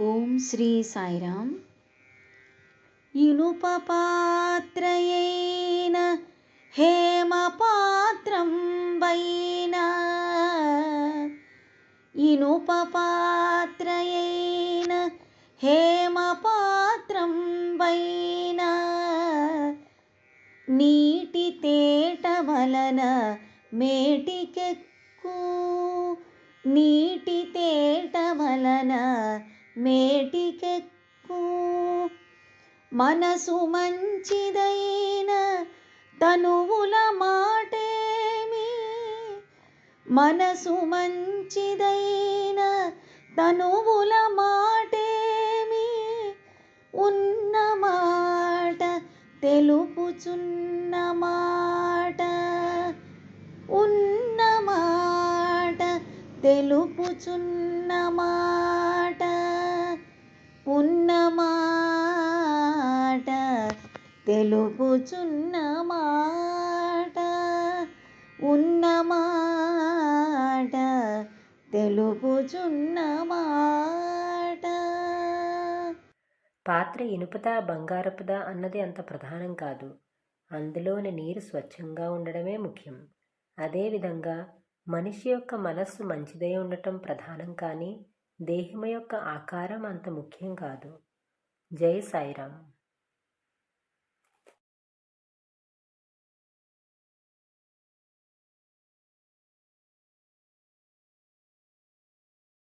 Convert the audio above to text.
ఓం శ్రీ సాయిరామ్. ఇనుపపాత్రయైన హేమపాత్రం హేమ పాత్రం వైన ఇనుప పాత్రయైన వైన నీటి తేట వలన మేటికెక్కు. నీటి తేట వలన మేటికెక్కు. మనసు మంచిదైన తనువుల మాటేమి? మనసు మంచిదైన తనువుల మాటేమి? ఉన్న మాట తెలుపుచున్న మాట. ఉన్న మాట తెలుపుచున్న మాట. తెలుపుచున్న మాట ఉన్న మాట తెలుపుచున్న మాట. పాత్ర ఇనుపదా బంగారపుదా అన్నది అంత ప్రధానం కాదు. అందులోని నీరు స్వచ్ఛంగా ఉండడమే ముఖ్యం. అదేవిధంగా మనిషి యొక్క మనస్సు మంచిదై ఉండటం ప్రధానం కానీ దేహము యొక్క ఆకారం అంత ముఖ్యం కాదు. జై సాయిరామ్.